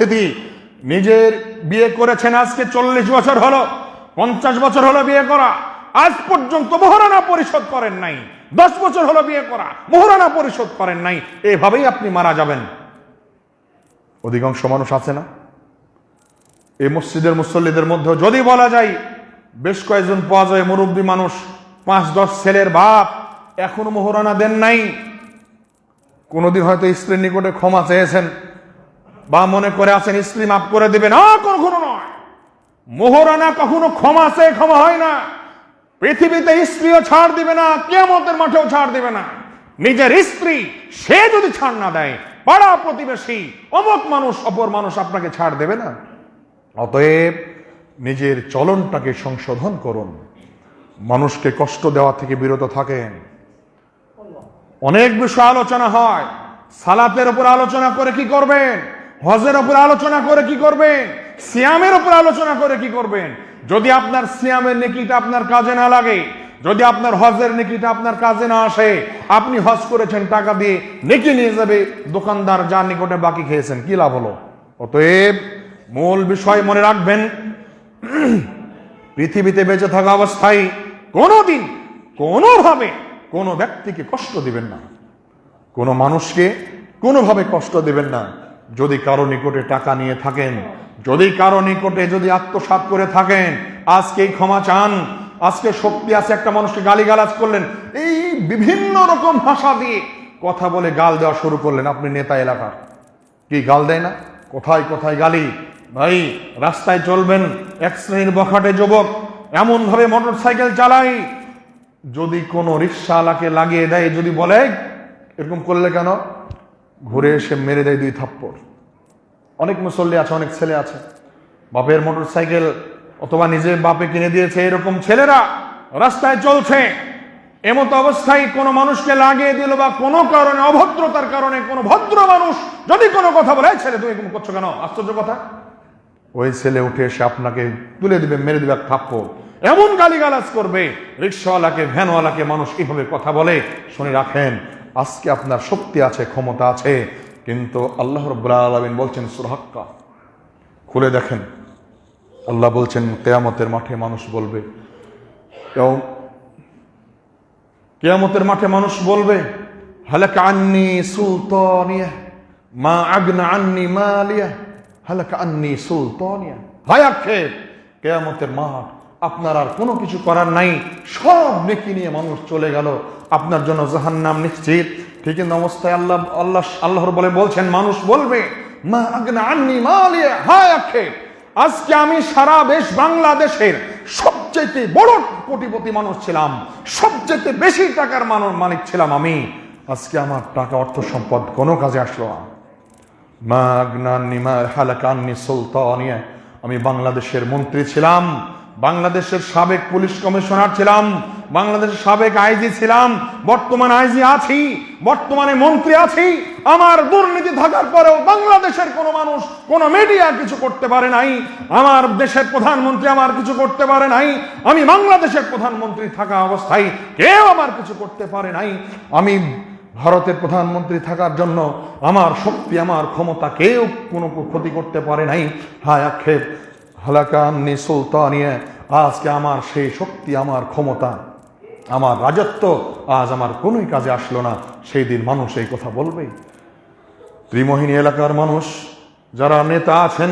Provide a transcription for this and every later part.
উপস্থিতি নিজের বিয়ে করেছেন, আজকে চল্লিশ বছর হলো, পঞ্চাশ বছর হলো বিয়ে করা। আজ পর্যন্ত মহারানা পরিশোধ করেন নাই। দশ বছর হলো বিয়ে করা। মহারানা পরিশোধ করেন নাই। এভাবেই আপনি মারা যাবেন। অধিকাংশ মানুষ আছে না? এই মসজিদের মুসল্লিদের মধ্যে যদি বলা যায়, বেশ কয়েকজন পাওয়া যায় মুরব্বী মানুষ, পাঁচ, দশ ছেলের বাপ এখনও মোহরানা দেন নাই। কোনোদিন হয়তো স্ত্রীর নিকটে ক্ষমা চেয়েছেন। বা মনে করে আছেন, স্ত্রী মাফ করে দেবে না কখনো নয়। মোহরানা কখনো ক্ষমা চেয়ে ক্ষমা হয় না। পৃথিবীতে স্ত্রীও ছাড় দিবে না কেমতের মাঠেও ছাড় দিবে না। নিজের স্ত্রী, সে যদি ছাড় না দেয়, পাড়া প্রতিবেশী অমক মানুষ, অপর মানুষ আপনাকে ছাড় দেবে না। অতএব নিজের চলনটাকে সংশোধন করুন। মানুষকে কষ্ট দেওয়া থেকে বিরত থাকেন। অনেক বিষয় আলোচনা হয়। সালাতের উপর আলোচনা করে কি করবেন? হজের উপর আলোচনা করে কি করবেন? সিয়ামের উপর আলোচনা করে কি করবেন? যদি আপনার সিয়ামের নেকিটা আপনার কাজে না লাগে, যদি আপনার হজের নেকিটা আপনার কাজে না আসে, আপনি হজ করেছেন টাকা দিয়ে, নেকি নিয়ে যাবে, দোকানদার যার নিকটে বাকি খেয়েছেন, কি লাভ হলো? অতএব মূল বিষয় মনে রাখবেন, পৃথিবীতে বেঁচে থাকা অবস্থায় কোনোদিন, কোনোভাবে কোনো ব্যক্তিকে কষ্ট দিবেন না। কোনো মানুষকে কোনোভাবে কষ্ট দিবেন না। যদি কারও নিকটে টাকা নিয়ে থাকেন, যদি কারও নিকটে যদি আত্মসাৎ করে থাকেন, আজকে ক্ষমা চান, আজকে শক্তি আছে, একটা মানুষকে গালিগালাজ করলেন, এই বিভিন্ন রকম ভাষা দিয়ে কথা বলে গাল দেওয়া শুরু করলেন আপনি নেতা এলাকার। কি গাল দেয় না? কোথায় কোথায় গালি? ভাই, রাস্তায় চলবেন, এক শ্রেণির বখাটে যুবক এমন ভাবে মোটর সাইকেল চালাই। যদি কোনো রিক্সাওয়ালাকে লাগিয়ে দেয়, যদি বলে, এরকম করলে কেন? ঘুরে এসে মেরে দেয় দুই থাপ্পড়। অনেক মুসল্লি আছে, অনেক ছেলে আছে। বাপের মোটর সাইকেল অথবা নিজের বাপে কিনে দিয়েছে, এরকম ছেলেরা রাস্তায় চলছে। এমতো অবস্থায় কোনো মানুষকে লাগিয়ে দিল বা কোনো কারণে, অভদ্রতার কারণে কোনো ভদ্র মানুষ যদি কোনো কথা বলে ছেলে, তুমি এরকম করছ কেন? আশ্চর্য কথা। ওই ছেলে উঠে এসে আপনাকে তুলে দিবে, মেরে দিবে এক এমন গালিগালাজ করবে, রিক্সাওয়ালাকে, ভ্যানওয়ালাকে মানুষ কীভাবে কথা বলে? শুনে রাখেন। আজকে আপনার শক্তি আছে, ক্ষমতা আছে। কিন্তু আল্লাহ রব্বুল আলমিন বলছেন সুরহাক্কা খুলে দেখেন। আল্লাহ বলছেন, কেয়ামতের মাঠে মানুষ বলবে কেউ কেয়ামতের মাঠে মানুষ বলবে, হালাক আন্নি সুলতানিয়া, মা আগনা আন্নি মালিয়া, হালাক আন্নি সুলতানিয়া। হায় আক্ষেপ, কেয়ামতের মাঠ আপনার আর কোনো কিছু করার নাই। সব নেকি নিয়ে মানুষ চলে গেল। আপনার জন্য জাহান্নাম নিশ্চিত। ঠিক অবস্থায় আল্লাহ আল্লাহ আল্লাহর বলে বলছেন, মানুষ বলবে আন্নি আজকে আমি সারা দেশ বাংলাদেশের সবচেয়ে বড় কোটিপতি মানুষ ছিলাম সবচেয়ে বেশি টাকার মানুষ মালিক ছিলাম আমি। আজকে আমার টাকা অর্থ সম্পদ কোনো কাজে আসলো না। আমি বাংলাদেশের মন্ত্রী ছিলাম, বাংলাদেশের সাবেক পুলিশ কমিশনার ছিলাম বাংলাদেশের সাবেক আইজি ছিলাম, বর্তমান আইজি আছি, বর্তমানে মন্ত্রী আছি। আমার দুর্নীতি থাকার পরেও বাংলাদেশের কোনো মানুষ, কোনো মিডিয়া কিছু করতে পারে নাই। আমার দেশের প্রধানমন্ত্রী আমার কিছু করতে পারে নাই। আমি বাংলাদেশের প্রধানমন্ত্রী থাকা অবস্থায় কেউ আমার কিছু করতে পারে নাই। আমি ভারতের প্রধানমন্ত্রী থাকার জন্য আমার শক্তি, আমার ক্ষমতা কেউ কোনো ক্ষতি করতে পারে নাই। হায় আক্ষেপ হালাকান্নি সুলতানিয়া, আজকে আমার সেই শক্তি, আমার ক্ষমতা। আমার রাজত্ব আজ আমার কোনোই কাজে আসলো না। সেই দিন মানুষ এই কথা বলবে। ত্রিমোহিনী এলাকার মানুষ, যারা নেতা আছেন,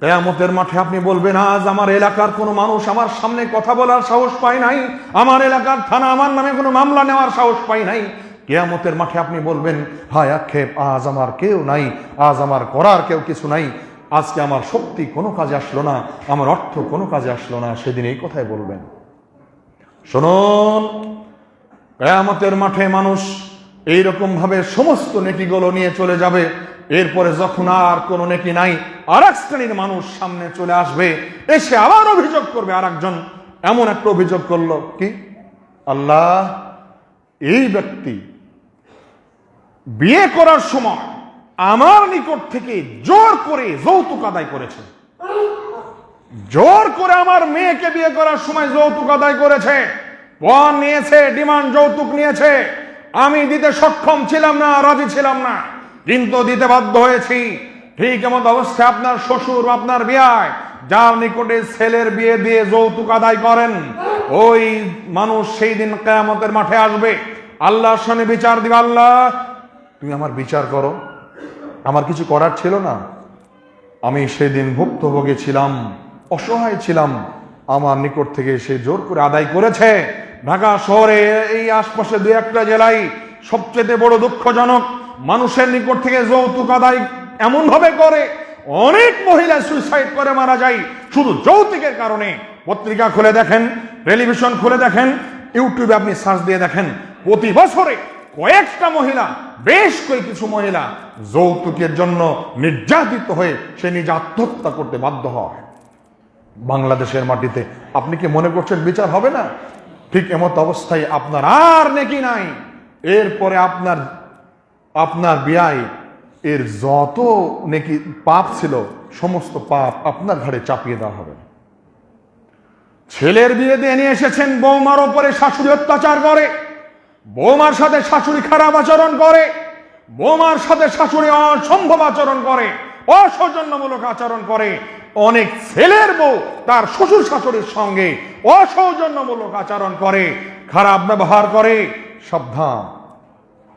কেয়ামতের মাঠে আপনি বলবেন, আজ আমার এলাকার কোনো মানুষ আমার সামনে কথা বলার সাহস পায় নাই। আমার এলাকার থানা আমার নামে কোনো মামলা নেওয়ার সাহস পায় নাই। কেয়ামতের মাঠে আপনি বলবেন, হায় আক্ষেপ, আজ আমার কেউ নাই, আজ আমার করার কেউ কিছু নাই। আজকে আমার শক্তি কোনো কাজে আসলো না, আমার অর্থ কোনো কাজে আসলো না। সেদিন এই কথাই বলবেন। শুনুন, কেয়ামতের মাঠে মানুষ এইরকম ভাবে সমস্ত নেকিগুলো নিয়ে চলে যাবে। এরপরে যখন আর কোনো নেকি নাই আর এক শ্রেণির মানুষ সামনে চলে আসবে, এসে আবার অভিযোগ করবে আর একজন এমন একটা অভিযোগ করল, কি? আল্লাহ, এই ব্যক্তি বিয়ে করার সময় আমার নিকট থেকে জোর করে যৌতুক আদায় করেছে। জোর করে আমার মেয়েকে বিয়ে করার সময় যৌতুক আদায় করেছে। পণ নিয়েছে, ডিমান্ড যৌতুক নিয়েছে। আমি দিতে সক্ষম ছিলাম না, রাজি ছিলাম না। কিন্তু দিতে বাধ্য হয়েছি। ঠিক এমন অবস্থায় আপনার শ্বশুর, আপনার বিয়ায় যার নিকটে ছেলের বিয়ে দিয়ে যৌতুক আদায় করেন, ওই মানুষ সেই দিন কেয়ামতের মাঠে আসবে। আল্লাহর সামনে বিচার দিবে, আল্লাহ, তুমি আমার বিচার করো। আমার কিছু করার ছিল না। আমি সেদিন ভুক্তভোগী ছিলাম। অসহায় ছিলাম। আমার নিকট থেকে সে জোর করে আদায় করেছে। ঢাকা শহরে এই আশপাশে দু একটা জেলায় সবচেয়ে বড় দুঃখজনক, মানুষের নিকট থেকে যৌতুক আদায় এমন ভাবে করে, অনেক মহিলা সুইসাইড করে মারা যায়। শুধু যৌতুকের কারণে। পত্রিকা খুলে দেখেন, টেলিভিশন খুলে দেখেন, ইউটিউবে আপনি সার্চ দিয়ে দেখেন, প্রতি বছরে কয়েকটা মহিলা, বেশ কয়েক কিছু মহিলা যৌতুকের জন্য নির্যাতিত হয়ে সে নিজে আত্মহত্যা করতে বাধ্য হয়। বাংলাদেশের মাটিতে। আপনি কি মনে করছেন বিচার হবে না? ঠিক এমত অবস্থায় আপনার আর নেকি নাই। এরপরে আপনার আপনার বিয়ায় এর যত নেকি পাপ ছিল, সমস্ত পাপ আপনার ঘাড়ে চাপিয়ে দেওয়া হবে। ছেলের বিয়ে দিয়ে নিয়ে এসেছেন বৌমার ওপরে শাশুড়ি অত্যাচার করে, বৌমার সাথে শাশুড়ি খারাপ আচরণ করে, বৌমার সাথে শাশুড়ি অসম্ভব আচরণ করে, অসৌজন্যমূলক আচরণ করে অনেক ছেলের বউ তার শ্বশুর শাশুড়ির সঙ্গে অসৌজন্যমূলক আচরণ করে, খারাপ ব্যবহার করে। সাবধান।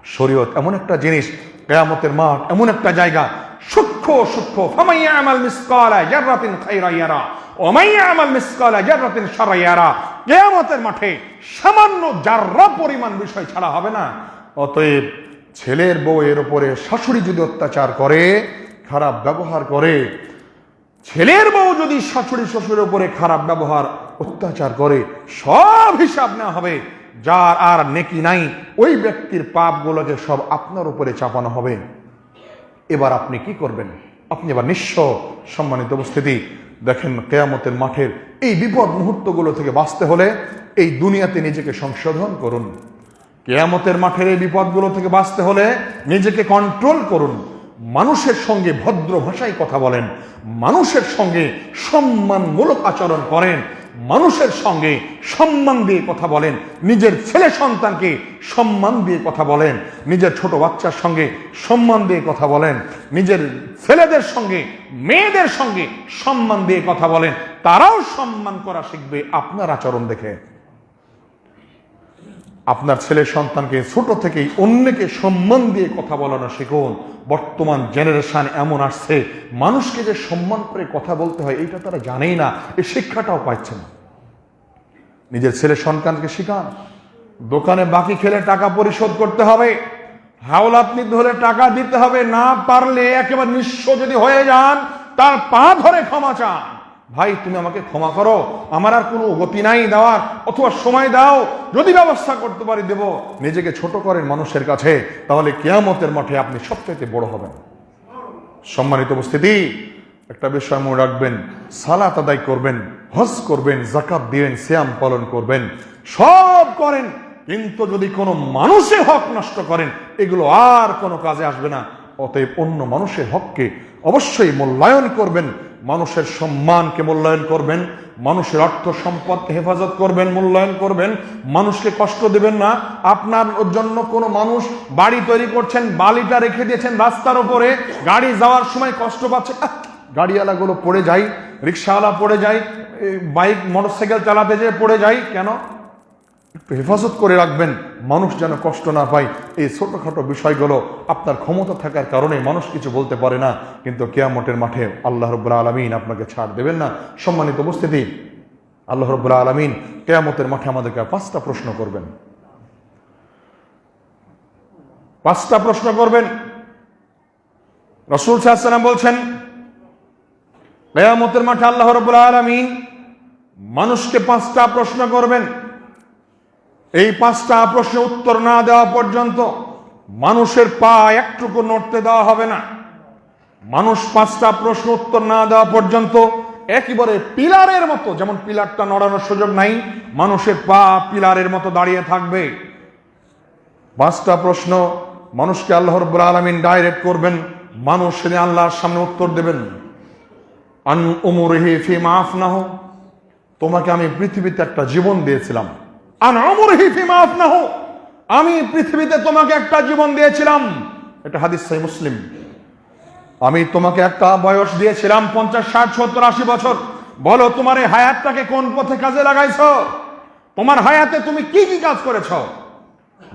শরীয়ত এমন একটা জিনিস, কেয়ামতের মাঠ এমন একটা জায়গা, সূক্ষ্ম সূক্ষ্ম। ফামাইয়া আমাল মিসকালা জাররাতিন খাইরা ইয়ারা ওমাইয়া আমাল মিসকালা জাররাতিন শাররা ইয়ারা। কেয়ামতের মাঠে সামান্য জাররা পরিমাণ বিষয় ছাড়া হবে না। অতএব ছেলের বউয়ের উপরে শাশুড়ি যদি অত্যাচার করে, খারাপ ব্যবহার করে ছেলের বউ যদি শাশুড়ি শ্বশুরের উপরে খারাপ ব্যবহার, অত্যাচার করে, সব হিসাব নেওয়া হবে। যার আর নেকি নাই, ওই ব্যক্তির পাপগুলোকে সব আপনার উপরে চাপানো হবে। এবার আপনি কি করবেন? আপনি এবার নিঃস্ব সম্মানিত উপস্থিতি। দেখেন কেয়ামতের মাঠের এই বিপদ মুহূর্তগুলো থেকে বাঁচতে হলে এই দুনিয়াতে নিজেকে সংশোধন করুন। কেয়ামতের মাঠের এই বিপদগুলো থেকে বাঁচতে হলে নিজেকে কন্ট্রোল করুন। মানুষের সঙ্গে ভদ্র ভাষায় কথা বলেন, মানুষের সঙ্গে সম্মানমূলক আচরণ করেন, মানুষের সঙ্গে সম্মান দিয়ে কথা বলেন, নিজের ছেলে সন্তানকে সম্মান দিয়ে কথা বলেন, নিজের ছোট বাচ্চার সঙ্গে সম্মান দিয়ে কথা বলেন, নিজের ছেলেদের সঙ্গে, মেয়েদের সঙ্গে সম্মান দিয়ে কথা বলেন, তারাও সম্মান করা শিখবে আপনার আচরণ দেখে। আপনার ছেলে সন্তানকে ছোট থেকেই অন্যকে সম্মান দিয়ে কথা বলানো শিখুন। বর্তমান জেনারেশন এমন আসছে, মানুষকে যে সম্মান করে কথা বলতে হয় এটা তারা জানেই না এই শিক্ষাটাও পাচ্ছে না। নিজের ছেলে সন্তানকে শিখান, দোকানে বাকি খেলে টাকা পরিশোধ করতে হবে, হাওলাত নিতে হলে টাকা দিতে হবে, না পারলে একেবারে নিঃস্ব যদি হয়ে যান, তার পা ধরে ক্ষমা চান। ভাই, তুমি আমাকে ক্ষমা করো। আমার আর কোনো গতি নাই দেওয়ার, অথবা সময় দাও। যদি ব্যবস্থা করতে পারি, দেব। নিজেকে ছোট করেন মানুষের কাছে, তাহলে কেয়ামতের মাঠে আপনি সবচেয়ে বড় হবেন। সম্মানিত উপস্থিতি, একটা বিষয় মনে রাখবেন। সালাত আদায় করবেন, হজ করবেন জাকাত দিবেন শ্যাম পালন করবেন, সব করেন। কিন্তু যদি কোনো মানুষের হক নষ্ট করেন, এগুলো আর কোনো কাজে আসবে না। অতএব অন্য মানুষের হককে অবশ্যই মূল্যায়ন করবেন। মানুষের সম্মানকে মূল্যায়ন করবেন, মানুষের অর্থ সম্পদকে হেফাজত করবেন, মূল্যায়ন করবেন, মানুষকে কষ্ট দেবেন না। আপনার জন্য কোনো মানুষ বাড়ি তৈরি করছেন, বালিটা রেখে দিয়েছেন রাস্তার উপরে, গাড়ি যাওয়ার সময় কষ্ট পাচ্ছে গাড়িওয়ালাগুলো পড়ে যায়, রিক্সাওয়ালা পড়ে যায় বাইক, মোটরসাইকেল চালাতে যেয়ে পড়ে যায়, কেন? একটু হেফাজত করে রাখবেন, মানুষ যেন কষ্ট না পায়। এই ছোটখাটো বিষয়গুলো আপনার ক্ষমতা থাকার কারণে মানুষ কিছু বলতে পারে না, কিন্তু কেয়ামতের মাঠে আল্লাহ রব্বুল্লা আলমিন আপনাকে ছাড় দেবেন না। সম্মানিত উপস্থিতি, আল্লাহ রব্বুল্লা আলমিন কেয়ামতের মাঠে আমাদেরকে পাঁচটা প্রশ্ন করবেন। পাঁচটা প্রশ্ন করবেন। রসুল সাহাম বলছেন, কেয়ামতের মাঠে আল্লাহ রব্বুল্লা আলমিন মানুষকে পাঁচটা প্রশ্ন করবেন। এই পাঁচটা প্রশ্নের উত্তর না দেওয়া পর্যন্ত মানুষের পা একটুকু নড়তে দেওয়া হবে না। মানুষ পাঁচটা প্রশ্ন উত্তর না দেওয়া পর্যন্ত একেবারে পিলারের মতো, যেমন পিলারটা নড়ানোর সুযোগ নাই, মানুষের পা পিলারের মতো দাঁড়িয়ে থাকবে। পাঁচটা প্রশ্ন মানুষকে আল্লাহ রব্বুল আলমিন ডাইরেক্ট করবেন, মানুষ সেদিন আল্লাহর সামনে উত্তর দেবেন। আন উমুরহি ফি মাফ না হোক তোমাকে আমি পৃথিবীতে একটা জীবন দিয়েছিলাম। আন উমুরহি ফি মাফ হোক আমি পৃথিবীতে তোমাকে একটা জীবন দিয়েছিলাম। এটা হাদিস সাই মুসলিম। আমি তোমাকে একটা বয়স দিয়েছিলাম, পঞ্চাশ, ষাট, সত্তর, আশি বছর। বলো, তোমার এই হায়াতটাকে কোন পথে কাজে লাগাইছ? তোমার হায়াতে তুমি কি কি কাজ করেছ?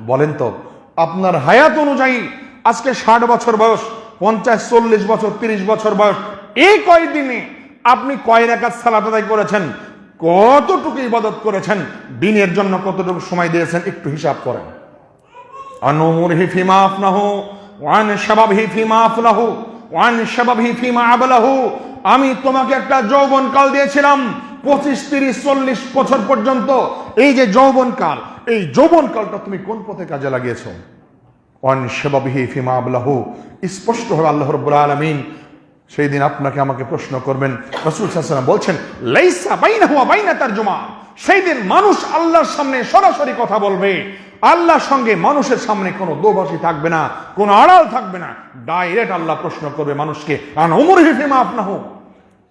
বলেন তো, আপনার হায়াত অনুযায়ী আজকে ষাট বছর বয়স, পঞ্চাশ, চল্লিশ বছর, তিরিশ বছর বয়স, এই কয়দিনে আপনি কয় রেখাত সালাত আদায় করেছেন? কতটুকু ইবাদত করেছেন, দিনের জন্য কতটুকু সময় দিয়েছেন, একটু হিসাব করেন। আনুমুরহি ফিমা আফনাহু, ওয়ান শাবাবহি ফিমা আফলাহু ওয়ান শাবাবহি ফিমা আবলাহু। আমি তোমাকে একটা যৌবন কাল দিয়েছিলাম, পঁচিশ, তিরিশ, চল্লিশ বছর পর্যন্ত। এই যে যৌবন কাল এই যৌবন কালটা তুমি কোন পথে কাজে লাগিয়েছো? ওয়ান শাবাবহি ফিমা স্পষ্ট হবে আল্লাহ রাব্বুল আলামিন সেই দিন আপনাকে আমাকে প্রশ্ন করবেন, রাসূল ওয়াসাল্লাম বলছেন, লাইসা বাইনা হুয়া বাইনা তারজুমা। সেই দিন মানুষ আল্লাহর সামনে সরাসরি কথা বলবে। আল্লাহর সঙ্গে মানুষের সামনে কোনো দোভাষী থাকবে না, কোনো আড়াল থাকবে না। ডাইরেক্ট আল্লাহ প্রশ্ন করবে মানুষকে, আন ওমর হিফিমা আপনা হোক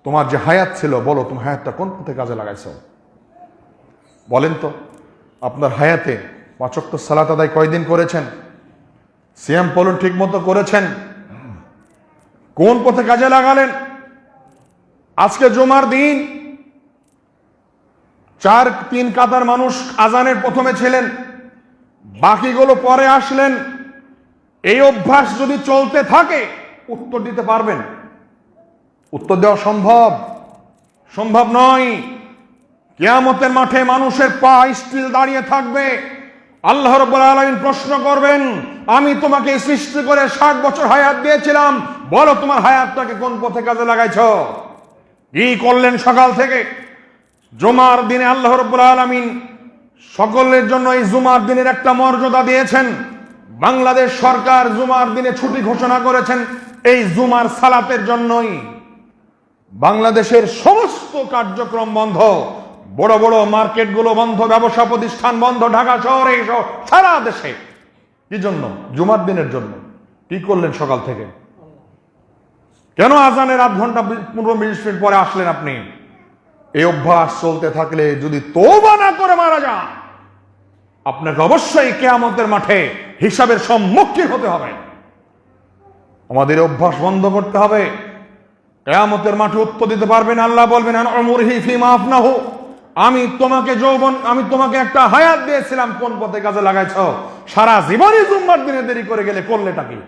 তোমার যে হায়াত ছিল, বলো, তুমি হায়াতটা কোন পথে কাজে লাগাইছো? বলেন তো, আপনার হায়াতে পাচক তো সালাত আদায় কয়দিন করেছেন? সিএম পলন ঠিক মতো করেছেন? কোন পথে কাজে লাগালেন? আজকে জুমার দিন, চার তিন কাতার মানুষ আজানের প্রথমে ছিলেন, বাকিগুলো পরে আসলেন। এই অভ্যাস যদি চলতে থাকে, উত্তর দিতে পারবেন। উত্তর দেওয়া সম্ভব। সম্ভব নয়। কেয়ামতের মাঠে মানুষের পা স্টিল দাঁড়িয়ে থাকবে। আল্লাহ রব্বুল প্রশ্ন করবেন, আমি তোমাকে সৃষ্টি করে ষাট বছর হায়াত দিয়েছিলাম বলো তোমার হায়াতটাকে কোন পথে কাজে লাগাইছ? কি করলেন সকাল থেকে? জুমার দিনে আল্লাহ রব্বুল আলামিন সকলের জন্য এই জুমার দিনের একটা মর্যাদা দিয়েছেন। বাংলাদেশ সরকার জুমার দিনে ছুটি ঘোষণা করেছেন এই জুমার সালাতের জন্যই। বাংলাদেশের সমস্ত কার্যক্রম বন্ধ, বড় বড় মার্কেটগুলো বন্ধ, ব্যবসা প্রতিষ্ঠান বন্ধ, ঢাকা শহরে সারা দেশে। কি জন্য? জুমার দিনের জন্য। কি করলেন সকাল থেকে? কেন আজানের আধ ঘণ্টা পনেরো মিনিট মিনিট পরে আসলেন আপনি? এই অভ্যাস চলতে থাকলে যদি তোবা না করে মারা যান, আপনাকে অবশ্যই কেয়ামতের মাঠে হিসাবের সম্মুখীন হতে হবে। আমাদের অভ্যাস বন্ধ করতে হবে। কেয়ামতের মাঠে উত্তর দিতে পারবেন, আল্লাহ বলবেন, "আন উমরিহি ফিমা আফনাহু। আমি তোমাকে যৌবন, আমি তোমাকে একটা হায়াত দিয়েছিলাম, কোন পথে কাজে লাগাইছ? সারা জীবনই জুম্মার দিনে দেরি করে গেলে করলেটা কি?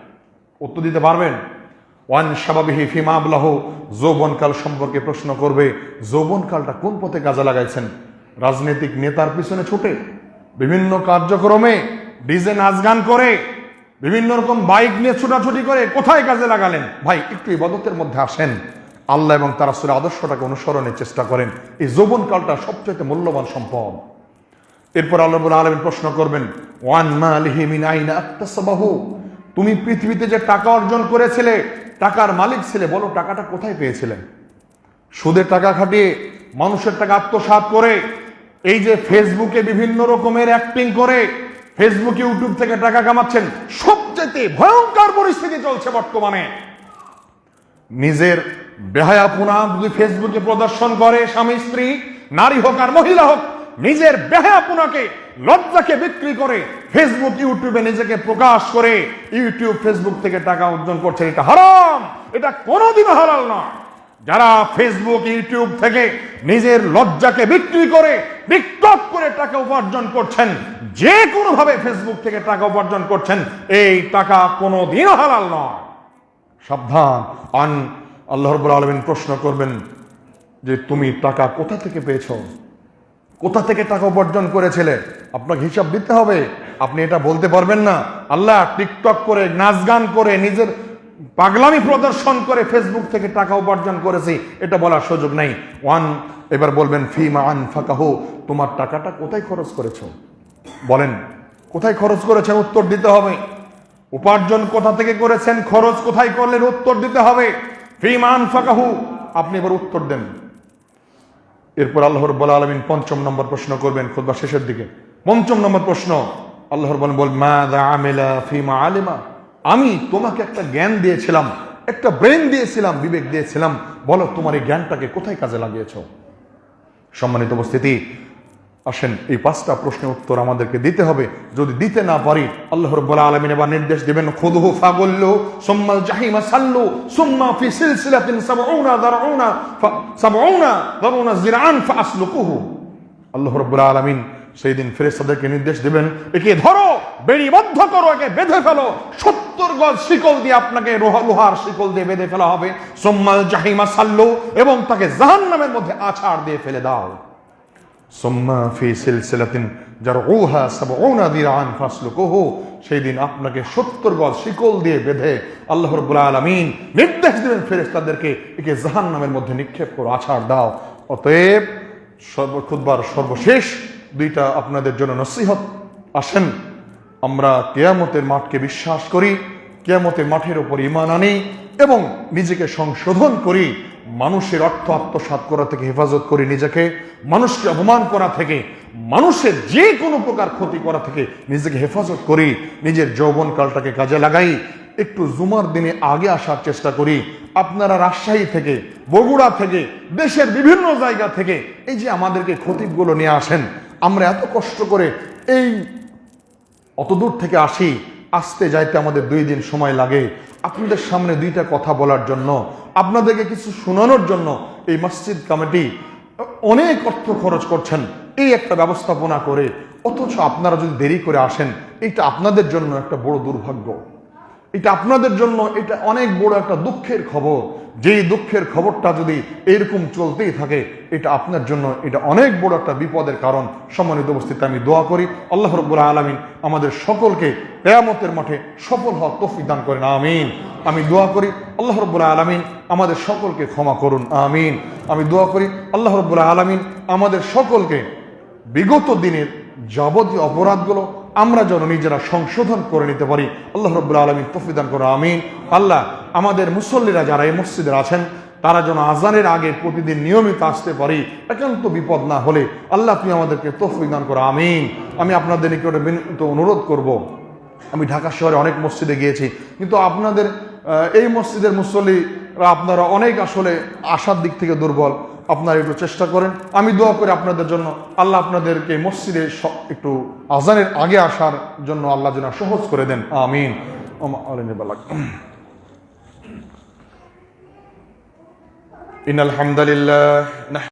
উত্তর দিতে পারবেন? ওয়ান শাবাবিহি ফিমা আবলাহ যৌবনকাল সম্পর্কে প্রশ্ন করবে, যৌবনকালটা কোন পথে কাজে লাগাইছেন? রাজনৈতিক নেতার পিছনে ছুটে, বিভিন্ন কার্যক্রমে ডিজে নাচ গান করে, বিভিন্ন রকম বাইক নিয়ে ছোটাছুটি করে কোথায় কাজে লাগালেন? ভাই, একটু ইবাদতের মধ্যে আসেন। আল্লাহ এবং তারা সুরে আদর্শটাকে অনুসরণের চেষ্টা করেন। এই যৌবনকালটা সবচেয়ে মূল্যবান সম্পদ। এরপর আল্লাহ আলমিন প্রশ্ন করবেন, ওয়ান মালিহি মিন আইনা আক্তাসাবাহু? তুমি পৃথিবীতে যে টাকা অর্জন করেছিলে, টাকার মালিক ছিলে, বলো টাকাটা কোথায় পেয়েছিলেন সুদের টাকা খাটিয়ে, মানুষের টাকা আত্মসাৎ করে, এই যে ফেসবুকে বিভিন্ন রকমের অ্যাক্টিং করে, ফেসবুক, ইউটিউব থেকে টাকা কামাচ্ছেন সবচেয়ে ভয়ঙ্কর পরিস্থিতি চলছে বর্তমানে। নিজের বেহায়াপুনা যদি ফেসবুকে প্রদর্শন করে, স্বামী, স্ত্রী, নারী হোক আর মহিলা হোক নিজের বেহায়াপুনাকে, লজ্জাকে বিক্রি করে ফেসবুক ইউটিউবে নিজেকে প্রকাশ করে ইউটিউব ফেসবুক থেকে টাকা অর্জন করছে এটা হারাম! এটা কোনোদিনও হারাল নয়। যারা ফেসবুক ইউটিউব থেকে নিজের লজ্জাকে বিক্রি করে টিকটক করে টাকা উপার্জন করছেন, যে কোনো ভাবে ফেসবুক থেকে টাকা উপার্জন করছেন, এই টাকা কোনোদিনও হালাল নয়। সাবধান। আন আল্লাহ রব্বুল আলমিন প্রশ্ন করবেন যে, তুমি টাকা কোথা থেকে পেয়েছ? কোথা থেকে টাকা উপার্জন করেছিলে? আপনাকে হিসাব দিতে হবে। আপনি এটা বলতে পারবেন না। আল্লাহ টিকটক করে নাচ গান করে, নিজের পাগলামি প্রদর্শন করে ফেসবুক থেকে টাকা উপার্জন করেছি। এটা বলার সুযোগ নাই। ওয়ান, এবার বলবেন, ফিমা আন ফাকাহু তোমার টাকাটা কোথায় খরচ করেছ? বলেন, কোথায় খরচ করেছেন? উত্তর দিতে হবে। উপার্জন কোথা থেকে করেছেন? খরচ কোথায় করলেন? উত্তর দিতে হবে। ফিমান ফাকাহু আপনি এবার উত্তর দেন। এরপর আল্লাহর বলা আলমিন পঞ্চম নম্বর প্রশ্ন করবেন খুদবা শেষের দিকে। পঞ্চম নম্বর প্রশ্ন আল্লাহর বলেন বল মা দা আমেলা ফিমা আলেমা? আমি তোমাকে একটা জ্ঞান দিয়েছিলাম, একটা ব্রেন দিয়েছিলাম, বিবেক দিয়েছিলাম। বলো, তোমার এই জ্ঞানটাকে কোথায় কাজে লাগিয়েছ? সম্মানিত উপস্থিতি আসেন, এই পাঁচটা প্রশ্নের উত্তর আমাদেরকে দিতে হবে। যদি দিতে না পারি, আল্লাহ রব্বুল আলমিন এবার নির্দেশ দেবেন, খুদহু ফাগুল্লু, সুম্মাল জাহিমা সাল্লু, সুম্মা ফি সিলসিলাতিন সাবউনা দারউনা সাবউনা দারউনা জিরান ফাসলুকুহু আল্লাহ রব্বুল আলমিন সেই দিন ফেরেস্তাদেরকে নির্দেশ দেবেন, একে ধরো, বেড়িবদ্ধ করো, একে বেঁধে ফেলো, সত্তর গজ শিকল দিয়ে আপনাকে লোহার শিকল দিয়ে বেঁধে ফেলা হবে। সোম্মাল জাহিমা সাল্লু, এবং তাকে জাহান্নামের মধ্যে আছাড় দিয়ে ফেলে দাও। সুম্মা সিলসিলাতিন সাবউনা দিরান ফাসলুকুহু। সেই দিন আপনাকে সত্তর গজ শিকল দিয়ে বেঁধে আল্লাহ রাব্বুল আলামিন নির্দেশ দিলেন ফেরেশতাদেরকে একে জাহান্নামের মধ্যে নিক্ষেপ করো, আছাড় দাও। অতএব সর্ব খুদবার সর্বশেষ দুইটা আপনাদের জন্য নসিহত। আসেন, আমরা কেয়ামতের মাঠকে বিশ্বাস করি, কেয়ামতের মাঠের উপর ইমান আনি এবং নিজেকে সংশোধন করি। মানুষের অর্থ আত্মসাৎ করা থেকে হেফাজত করি নিজেকে, মানুষকে অপমান করা থেকে, মানুষের যে কোনো প্রকার ক্ষতি করা থেকে নিজেকে হেফাজত করি, নিজের যৌবনকালটাকে কাজে লাগাই, একটু জুমার দিনে আগে আসার চেষ্টা করি। আপনারা রাজশাহী থেকে, বগুড়া থেকে, দেশের বিভিন্ন জায়গা থেকে এই যে আমাদেরকে খতিবগুলো নিয়ে আসেন, আমরা এত কষ্ট করে এই অত দূর থেকে আসি আসতে যাইতে আমাদের দুই দিন সময় লাগে। আপনাদের সামনে দুইটা কথা বলার জন্য, আপনাদেরকে কিছু শোনানোর জন্য এই মসজিদ কমিটি অনেক অর্থ খরচ করছেন। এই একটা ব্যবস্থাপনা করে, অথচ আপনারা যদি দেরি করে আসেন এটা আপনাদের জন্য একটা বড় দুর্ভাগ্য। এটা আপনাদের জন্য এটা অনেক বড় একটা দুঃখের খবর। যেই দুঃখের খবরটা যদি এরকম চলতেই থাকে, এটা আপনার জন্য এটা অনেক বড় একটা বিপদের কারণ। সম্মানিত উপস্থিতি আমি দোয়া করি, আল্লাহ রব্বুল আলমিন আমাদের সকলকে কেয়ামতের মাঠে সফল হওয়ার তৌফিক দান করেন, আমিন। আমি দোয়া করি, আল্লাহ রব্বুল আলমিন আমাদের সকলকে ক্ষমা করুন, আমিন। আমি দোয়া করি, আল্লাহ রব্বুল আলমিন আমাদের সকলকে বিগত দিনের যাবতীয় অপরাধগুলো আমরা যেন নিজেরা সংশোধন করে নিতে পারি। আল্লাহ রব্বুল আলমী তফিদান করো আমিন। আল্লাহ, আমাদের মুসল্লিরা যারা এই মসজিদে আছেন, তারা যেন আজানের আগে প্রতিদিন নিয়মিত আসতে পারি, একান্ত বিপদ না হলে আল্লাহ তুমি আমাদেরকে তফিক দান করো আমিন। আমি আপনাদের নিকটে বিনীত অনুরোধ করব। আমি ঢাকা শহরে অনেক মসজিদে গিয়েছি, কিন্তু আপনাদের এই মসজিদের মুসল্লিরা আপনারা অনেক আসলে আসার দিক থেকে দুর্বল। আপনারা একটু চেষ্টা করেন। আমি দোয়া করি আপনাদের জন্য। আল্লাহ আপনাদেরকে মসজিদে একটু আজানের আগে আসার জন্য আল্লাহ যেন সহজ করে দেন। আমিন। ইন আলহামদুলিল্লাহ